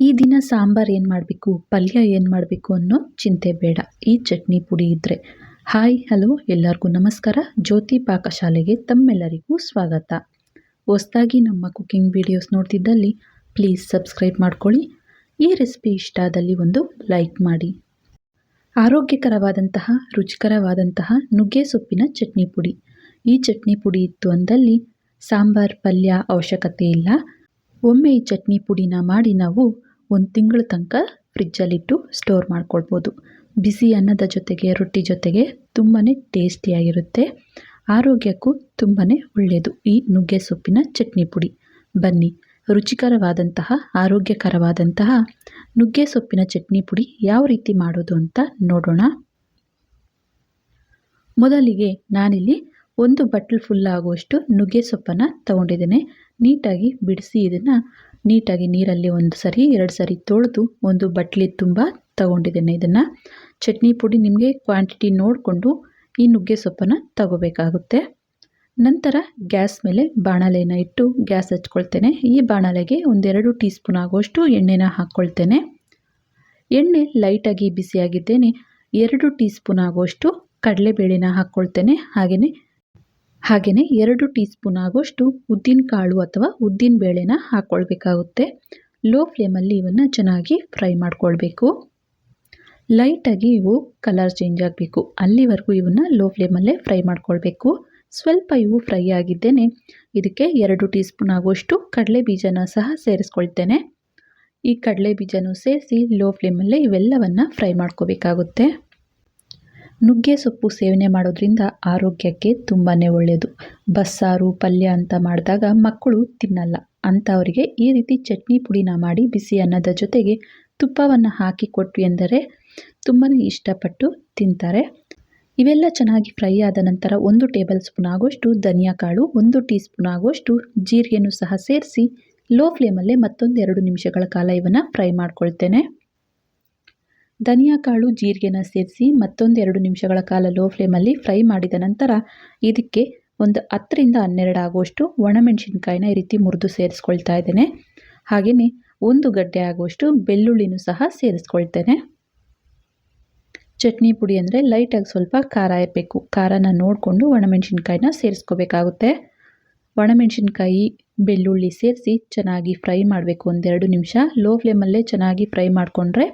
ಈ ದಿನ ಸಾಂಬಾರು ಏನು ಮಾಡಬೇಕು, ಪಲ್ಯ ಏನು ಮಾಡಬೇಕು ಅನ್ನೋ ಚಿಂತೆ ಬೇಡ. ಈ ಚಟ್ನಿ ಪುಡಿ ಇದ್ದರೆ ಹಾಯ್, ಹಲೋ, ಎಲ್ಲರಿಗೂ ನಮಸ್ಕಾರ. ಜ್ಯೋತಿ ಪಾಕಶಾಲೆಗೆ ತಮ್ಮೆಲ್ಲರಿಗೂ ಸ್ವಾಗತ. ಹೊಸ್ದಾಗಿ ನಮ್ಮ ಕುಕ್ಕಿಂಗ್ ವಿಡಿಯೋಸ್ ನೋಡ್ತಿದ್ದಲ್ಲಿ ಪ್ಲೀಸ್ ಸಬ್ಸ್ಕ್ರೈಬ್ ಮಾಡ್ಕೊಳ್ಳಿ. ಈ ರೆಸಿಪಿ ಇಷ್ಟ ಆದಲ್ಲಿ ಒಂದು ಲೈಕ್ ಮಾಡಿ. ಆರೋಗ್ಯಕರವಾದಂತಹ, ರುಚಿಕರವಾದಂತಹ ನುಗ್ಗೆ ಸೊಪ್ಪಿನ ಚಟ್ನಿ ಪುಡಿ. ಈ ಚಟ್ನಿ ಪುಡಿ ಇತ್ತು ಅಂದಲ್ಲಿ ಸಾಂಬಾರ್, ಪಲ್ಯ ಅವಶ್ಯಕತೆ ಇಲ್ಲ. ಒಮ್ಮೆ ಈ ಚಟ್ನಿ ಪುಡಿನ ಮಾಡಿ ನಾವು ಒಂದು ತಿಂಗಳ ತನಕ ಫ್ರಿಜ್ಜಲ್ಲಿಟ್ಟು ಸ್ಟೋರ್ ಮಾಡ್ಕೊಳ್ಬೋದು. ಬಿಸಿ ಅನ್ನದ ಜೊತೆಗೆ, ರೊಟ್ಟಿ ಜೊತೆಗೆ ತುಂಬಾ ಟೇಸ್ಟಿಯಾಗಿರುತ್ತೆ. ಆರೋಗ್ಯಕ್ಕೂ ತುಂಬಾ ಒಳ್ಳೆಯದು ಈ ನುಗ್ಗೆ ಸೊಪ್ಪಿನ ಚಟ್ನಿ ಪುಡಿ. ಬನ್ನಿ, ರುಚಿಕರವಾದಂತಹ, ಆರೋಗ್ಯಕರವಾದಂತಹ ನುಗ್ಗೆ ಸೊಪ್ಪಿನ ಚಟ್ನಿ ಪುಡಿ ಯಾವ ರೀತಿ ಮಾಡೋದು ಅಂತ ನೋಡೋಣ. ಮೊದಲಿಗೆ ನಾನಿಲ್ಲಿ ಒಂದು ಬಟ್ಲು ಫುಲ್ ಆಗುವಷ್ಟು ನುಗ್ಗೆ ಸೊಪ್ಪನ್ನು ತಗೊಂಡಿದ್ದೇನೆ. ನೀಟಾಗಿ ಬಿಡಿಸಿ ಇದನ್ನು ನೀಟಾಗಿ ನೀರಲ್ಲಿ ಒಂದು ಸರಿ, ಎರಡು ಸರಿ ತೊಳೆದು ಒಂದು ಬಟ್ಲಿ ತುಂಬ ತಗೊಂಡಿದ್ದೇನೆ. ಇದನ್ನು ಚಟ್ನಿ ಪುಡಿ ನಿಮಗೆ ಕ್ವಾಂಟಿಟಿ ನೋಡಿಕೊಂಡು ಈ ನುಗ್ಗೆ ಸೊಪ್ಪನ್ನು ತಗೋಬೇಕಾಗುತ್ತೆ. ನಂತರ ಗ್ಯಾಸ್ ಮೇಲೆ ಬಾಣಲೆನ ಇಟ್ಟು ಗ್ಯಾಸ್ ಹಚ್ಕೊಳ್ತೇನೆ. ಈ ಬಾಣಲೆಗೆ ಒಂದೆರಡು ಟೀ ಸ್ಪೂನ್ ಆಗುವಷ್ಟು ಎಣ್ಣೆನ ಹಾಕ್ಕೊಳ್ತೇನೆ ಎಣ್ಣೆ ಲೈಟಾಗಿ ಬಿಸಿಯಾಗಿದ್ದೇನೆ. ಎರಡು ಟೀ ಸ್ಪೂನ್ ಆಗುವಷ್ಟು ಕಡಲೆಬೇಳೆನ ಹಾಕ್ಕೊಳ್ತೇನೆ ಹಾಗೆಯೇ ಹಾಗೆಯೇ ಎರಡು ಟೀ ಸ್ಪೂನ್ ಆಗುವಷ್ಟು ಉದ್ದಿನ ಕಾಳು ಅಥವಾ ಉದ್ದಿನ ಬೇಳೆನ ಹಾಕ್ಕೊಳ್ಬೇಕಾಗುತ್ತೆ ಲೋ ಫ್ಲೇಮಲ್ಲಿ ಇವನ್ನು ಚೆನ್ನಾಗಿ ಫ್ರೈ ಮಾಡ್ಕೊಳ್ಬೇಕು. ಲೈಟಾಗಿ ಇವು ಕಲರ್ ಚೇಂಜ್ ಆಗಬೇಕು. ಅಲ್ಲಿವರೆಗೂ ಇವನ್ನು ಲೋ ಫ್ಲೇಮಲ್ಲೇ ಫ್ರೈ ಮಾಡ್ಕೊಳ್ಬೇಕು. ಸ್ವಲ್ಪ ಇವು ಫ್ರೈ ಆಗಿದ್ದೇನೆ. ಇದಕ್ಕೆ ಎರಡು ಟೀ ಸ್ಪೂನ್ ಆಗುವಷ್ಟು ಕಡಲೆ ಬೀಜನ ಸಹ ಸೇರಿಸ್ಕೊಳ್ತೇನೆ. ಈ ಕಡಲೆ ಬೀಜನೂ ಸೇರಿಸಿ ಲೋ ಫ್ಲೇಮಲ್ಲೇ ಇವೆಲ್ಲವನ್ನು ಫ್ರೈ ಮಾಡ್ಕೋಬೇಕಾಗುತ್ತೆ. ನುಗ್ಗೆ ಸೊಪ್ಪು ಸೇವನೆ ಮಾಡೋದ್ರಿಂದ ಆರೋಗ್ಯಕ್ಕೆ ತುಂಬಾ ಒಳ್ಳೆಯದು ಬಸ್ಸಾರು, ಪಲ್ಯ ಅಂತ ಮಾಡಿದಾಗ ಮಕ್ಕಳು ತಿನ್ನಲ್ಲ. ಅಂಥವರಿಗೆ ಈ ರೀತಿ ಚಟ್ನಿ ಪುಡಿನ ಮಾಡಿ ಬಿಸಿ ಅನ್ನದ ಜೊತೆಗೆ ತುಪ್ಪವನ್ನು ಹಾಕಿ ಕೊಟ್ವಿ ಎಂದರೆ ತುಂಬಾ ಇಷ್ಟಪಟ್ಟು ತಿಂತಾರೆ. ಇವೆಲ್ಲ ಚೆನ್ನಾಗಿ ಫ್ರೈ ಆದ ನಂತರ ಒಂದು ಟೇಬಲ್ ಸ್ಪೂನ್ ಆಗೋಷ್ಟು ಧನಿಯಾ ಕಾಳು, ಒಂದು ಟೀ ಸ್ಪೂನ್ ಆಗೋಷ್ಟು ಜೀರಿಗೆಯನ್ನು ಸಹ ಸೇರಿಸಿ ಲೋ ಫ್ಲೇಮಲ್ಲೇ ಮತ್ತೊಂದು ಎರಡು ನಿಮಿಷಗಳ ಕಾಲ ಇವನ್ನು ಫ್ರೈ ಮಾಡ್ಕೊಳ್ತೇನೆ. ಧನಿಯಾ ಕಾಳು ಜೀರಿಗೆನ ಸೇರಿಸಿ ಮತ್ತೊಂದು ಎರಡು ನಿಮಿಷಗಳ ಕಾಲ ಲೋ ಫ್ಲೇಮಲ್ಲಿ ಫ್ರೈ ಮಾಡಿದ ನಂತರ ಇದಕ್ಕೆ ಒಂದು ಹತ್ತರಿಂದ ಹನ್ನೆರಡು ಆಗುವಷ್ಟು ಒಣಮೆಣಸಿನ್ಕಾಯಿನ ಈ ರೀತಿ ಮುರಿದು ಸೇರಿಸ್ಕೊಳ್ತಾ ಇದ್ದೇನೆ. ಹಾಗೆಯೇ ಒಂದು ಗಡ್ಡೆ ಆಗುವಷ್ಟು ಬೆಳ್ಳುಳ್ಳಿನೂ ಸಹ ಸೇರಿಸ್ಕೊಳ್ತೇನೆ. ಚಟ್ನಿ ಪುಡಿ ಅಂದರೆ ಲೈಟಾಗಿ ಸ್ವಲ್ಪ ಖಾರ ಇರಬೇಕು. ಖಾರನ ನೋಡಿಕೊಂಡು ಒಣಮೆಣಸಿನ್ಕಾಯಿನ ಸೇರಿಸ್ಕೋಬೇಕಾಗುತ್ತೆ. ಒಣಮೆಣಸಿನ್ಕಾಯಿ, ಬೆಳ್ಳುಳ್ಳಿ ಸೇರಿಸಿ ಚೆನ್ನಾಗಿ ಫ್ರೈ ಮಾಡಬೇಕು. ಒಂದೆರಡು ನಿಮಿಷ ಲೋ ಫ್ಲೇಮಲ್ಲೇ ಚೆನ್ನಾಗಿ ಫ್ರೈ ಮಾಡಿಕೊಂಡ್ರೆ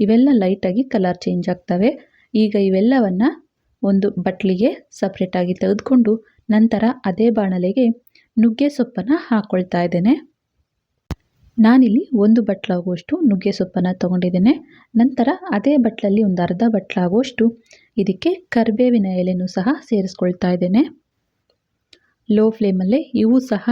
ಇವೆಲ್ಲ ಲೈಟಾಗಿ ಕಲರ್ ಚೇಂಜ್ ಆಗ್ತವೆ. ಈಗ ಇವೆಲ್ಲವನ್ನು ಒಂದು ಬಟ್ಲಿಗೆ ಸಪ್ರೇಟಾಗಿ ತೆಗೆದುಕೊಂಡು ನಂತರ ಅದೇ ಬಾಣಲೆಗೆ ನುಗ್ಗೆ ಸೊಪ್ಪನ್ನು ಹಾಕ್ಕೊಳ್ತಾ ಇದ್ದೇನೆ. ನಾನಿಲ್ಲಿ ಒಂದು ಬಟ್ಲಾಗುವಷ್ಟು ನುಗ್ಗೆ ಸೊಪ್ಪನ್ನು ತೊಗೊಂಡಿದ್ದೇನೆ. ನಂತರ ಅದೇ ಬಟ್ಲಲ್ಲಿ ಒಂದು ಅರ್ಧ ಬಟ್ಲಾಗುವಷ್ಟು ಇದಕ್ಕೆ ಕರಿಬೇವಿನ ಎಲೆನೂ ಸಹ ಸೇರಿಸ್ಕೊಳ್ತಾ ಇದ್ದೇನೆ. ಲೋ ಫ್ಲೇಮಲ್ಲೇ ಇವು ಸಹ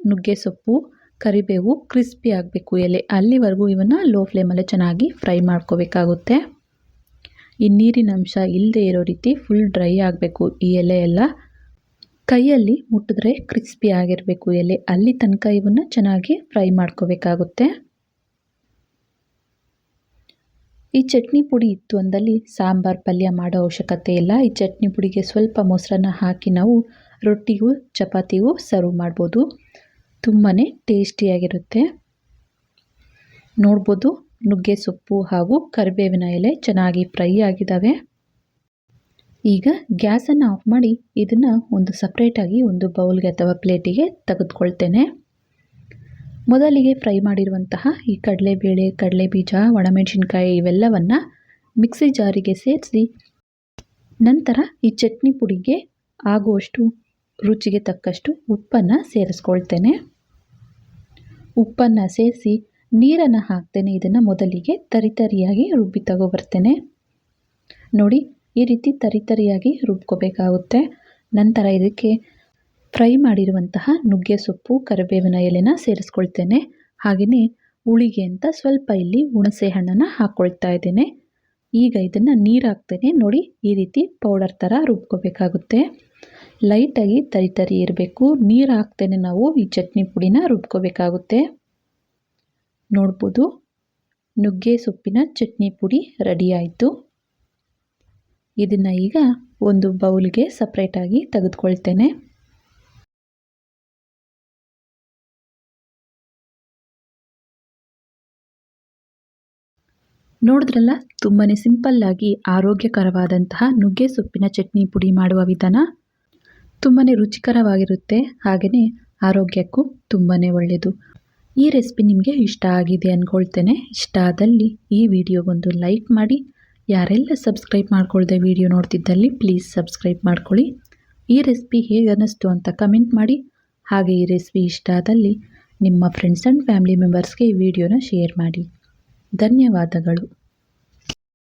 ನುಗ್ಗೆ ಸೊಪ್ಪು, ಕರಿಬೇವು, ಕ್ರಿಸ್ಪಿ ಆಗಬೇಕು ಎಲೆ. ಅಲ್ಲಿವರೆಗೂ ಇವನ್ನು ಲೋ ಫ್ಲೇಮಲ್ಲೇ ಚೆನ್ನಾಗಿ ಫ್ರೈ ಮಾಡ್ಕೋಬೇಕಾಗುತ್ತೆ. ಈ ನೀರಿನ ಅಂಶ ಇಲ್ಲದೆ ಇರೋ ರೀತಿ ಫುಲ್ ಡ್ರೈ ಆಗಬೇಕು ಈ ಎಲೆ ಎಲ್ಲ. ಕೈಯಲ್ಲಿ ಮುಟ್ಟಿದ್ರೆ ಕ್ರಿಸ್ಪಿ ಆಗಿರಬೇಕು ಎಲೆ. ಅಲ್ಲಿ ತನಕ ಇವನ್ನು ಚೆನ್ನಾಗಿ ಫ್ರೈ ಮಾಡ್ಕೋಬೇಕಾಗುತ್ತೆ. ಈ ಚಟ್ನಿ ಪುಡಿ ಇತ್ತು ಅಂದಲ್ಲಿ ಸಾಂಬಾರು ಪಲ್ಯ ಮಾಡೋ ಅವಶ್ಯಕತೆ ಇಲ್ಲ. ಈ ಚಟ್ನಿ ಪುಡಿಗೆ ಸ್ವಲ್ಪ ಮೊಸರನ್ನ ಹಾಕಿ ನಾವು ರೊಟ್ಟಿಗೂ ಚಪಾತಿಗೂ ಸರ್ವ್ ಮಾಡ್ಬೋದು. ತುಂಬಾ ಟೇಸ್ಟಿಯಾಗಿರುತ್ತೆ. ನೋಡ್ಬೋದು, ನುಗ್ಗೆ ಸೊಪ್ಪು ಹಾಗೂ ಕರಿಬೇವಿನ ಎಲೆ ಚೆನ್ನಾಗಿ ಫ್ರೈ ಆಗಿದ್ದಾವೆ ಈಗ ಗ್ಯಾಸನ್ನು ಆಫ್ ಮಾಡಿ ಇದನ್ನು ಒಂದು ಸಪ್ರೇಟಾಗಿ ಒಂದು ಬೌಲ್ಗೆ ಅಥವಾ ಪ್ಲೇಟಿಗೆ ತೆಗೆದುಕೊಳ್ತೇನೆ. ಮೊದಲಿಗೆ ಫ್ರೈ ಮಾಡಿರುವಂತಹ ಈ ಕಡಲೆಬೇಳೆ ಕಡಲೆ ಬೀಜ ಒಣಮೆಣಸಿನ್ಕಾಯಿ ಇವೆಲ್ಲವನ್ನು ಮಿಕ್ಸಿ ಜಾರಿಗೆ ಸೇರಿಸಿ ನಂತರ ಈ ಚಟ್ನಿ ಪುಡಿಗೆ ಆಗುವಷ್ಟು ರುಚಿಗೆ ತಕ್ಕಷ್ಟು ಉಪ್ಪನ್ನು ಸೇರಿಸ್ಕೊಳ್ತೇನೆ. ಉಪ್ಪನ್ನು ಸೇರಿಸಿ ನೀರನ್ನು ಹಾಕ್ತೇನೆ. ಇದನ್ನು ಮೊದಲಿಗೆ ತರಿತರಿಯಾಗಿ ರುಬ್ಬಿ ತಗೊಬರ್ತೇನೆ. ನೋಡಿ, ಈ ರೀತಿ ತರಿತರಿಯಾಗಿ ರುಬ್ಕೋಬೇಕಾಗುತ್ತೆ. ನಂತರ ಇದಕ್ಕೆ ಫ್ರೈ ಮಾಡಿರುವಂತಹ ನುಗ್ಗೆ ಸೊಪ್ಪು, ಕರಿಬೇವಿನ ಎಲೆನ ಸೇರಿಸ್ಕೊಳ್ತೇನೆ. ಹಾಗೆಯೇ ಉಳಿಗೆ ಅಂತ ಸ್ವಲ್ಪ ಇಲ್ಲಿ ಹುಣಸೆ ಹಣ್ಣನ್ನು ಹಾಕ್ಕೊಳ್ತಾ ಇದ್ದೇನೆ. ಈಗ ಇದನ್ನು ನೀರು ಹಾಕ್ತೇನೆ ನೋಡಿ, ಈ ರೀತಿ ಪೌಡರ್ ಥರ ರುಬ್ಕೋಬೇಕಾಗುತ್ತೆ. ಲೈಟಾಗಿ ತರಿ ತರಿ ಇರಬೇಕು. ನೀರು ಹಾಕ್ತೇನೆ ನಾವು. ಈ ಚಟ್ನಿ ಪುಡಿನ ರುಬ್ಕೋಬೇಕಾಗುತ್ತೆ. ನೋಡ್ಬೋದು. ನುಗ್ಗೆ ಸೊಪ್ಪಿನ ಚಟ್ನಿ ಪುಡಿ ರೆಡಿ ಆಯಿತು. ಇದನ್ನು ಈಗ ಒಂದು ಬೌಲ್ಗೆ ಸಪ್ರೇಟಾಗಿ ತೆಗೆದುಕೊಳ್ತೇನೆ. ನೋಡಿದ್ರಲ್ಲ ತುಂಬಾ ಸಿಂಪಲ್ಲಾಗಿ ಆರೋಗ್ಯಕರವಾದಂತಹ ನುಗ್ಗೆ ಸೊಪ್ಪಿನ ಚಟ್ನಿ ಪುಡಿ ಮಾಡುವ ವಿಧಾನ. ತುಂಬಾ ರುಚಿಕರವಾಗಿರುತ್ತೆ. ಹಾಗೆಯೇ ಆರೋಗ್ಯಕ್ಕೂ ತುಂಬಾ ಒಳ್ಳೆಯದು ಈ ರೆಸಿಪಿ ನಿಮಗೆ ಇಷ್ಟ ಆಗಿದೆ ಅಂದ್ಕೊಳ್ತೇನೆ ಇಷ್ಟ ಆದಲ್ಲಿ ಈ ವಿಡಿಯೋಗೊಂದು ಲೈಕ್ ಮಾಡಿ. ಯಾರೆಲ್ಲ ಸಬ್ಸ್ಕ್ರೈಬ್ ಮಾಡ್ಕೊಳ್ಳದೆ ವಿಡಿಯೋ ನೋಡ್ತಿದ್ದಲ್ಲಿ ಪ್ಲೀಸ್ ಸಬ್ಸ್ಕ್ರೈಬ್ ಮಾಡ್ಕೊಳ್ಳಿ. ಈ ರೆಸಿಪಿ ಹೇಗೆ ಅನ್ನಿಸ್ತು ಅಂತ ಕಮೆಂಟ್ ಮಾಡಿ. ಹಾಗೆ ಈ ರೆಸಿಪಿ ಇಷ್ಟ ಆದಲ್ಲಿ ನಿಮ್ಮ ಫ್ರೆಂಡ್ಸ್ ಆ್ಯಂಡ್ ಫ್ಯಾಮಿಲಿ ಮೆಂಬರ್ಸ್ಗೆ ಈ ವಿಡಿಯೋನ ಶೇರ್ ಮಾಡಿ. ಧನ್ಯವಾದಗಳು.